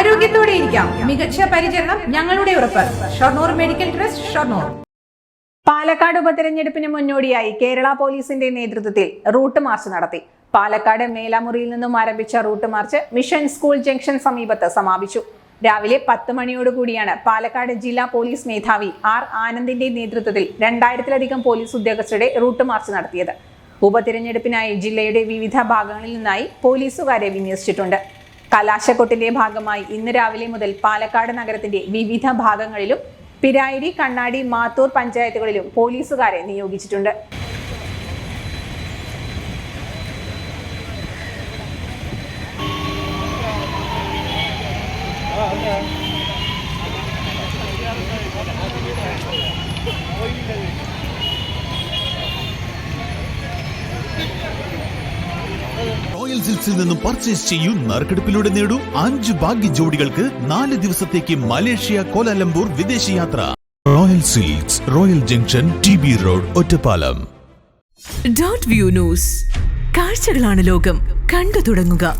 ആരോഗ്യത്തോടെ ഇരിക്കാം. മികച്ച പരിചരണം ഞങ്ങളുടെ ഉറപ്പ്. Shoranur medical trust Shoranur. Palakkad ഉപതെരഞ്ഞെടുപ്പിന് മുന്നോടിയായി കേരള പോലീസിന്റെ നേതൃത്വത്തിൽ റൂട്ട് മാർച്ച് നടത്തി. പാലക്കാട് മേലാമുറിയിൽ നിന്നും ആരംഭിച്ച route march mission school junction സമീപത്ത് സമാപിച്ചു. രാവിലെ പത്ത് മണിയോടുകൂടിയാണ് പാലക്കാട് ജില്ലാ പോലീസ് മേധാവി ആർ ആനന്ദിന്റെ നേതൃത്വത്തിൽ രണ്ടായിരത്തിലധികം പോലീസ് ഉദ്യോഗസ്ഥരുടെ റൂട്ട് മാർച്ച് നടത്തിയത്. ഉപതിരഞ്ഞെടുപ്പിനായി ജില്ലയുടെ വിവിധ ഭാഗങ്ങളിൽ നിന്നായി പോലീസുകാരെ വിന്യസിച്ചിട്ടുണ്ട്. കലാശക്കൊട്ടിന്റെ ഭാഗമായി ഇന്ന് രാവിലെ മുതൽ പാലക്കാട് നഗരത്തിന്റെ വിവിധ ഭാഗങ്ങളിലും പിരായിരി കണ്ണാടി മാത്തൂർ പഞ്ചായത്തുകളിലും പോലീസുകാരെ നിയോഗിച്ചിട്ടുണ്ട്. റോയൽ സിൽസിൽ നിന്നും പർച്ചേസ് ചെയ്യൂ നറുക്കെടുപ്പിലൂടെ നേടൂ അഞ്ച് ഭാഗ്യ ജോഡികൾക്ക് നാല് ദിവസത്തേക്ക് മലേഷ്യ കോലാലംപൂർ വിദേശയാത്ര royal silks royal junction T B road Ottapalam. Dot view news കാഴ്ചകളാണ് ലോകം. കണ്ടു തുടങ്ങുക.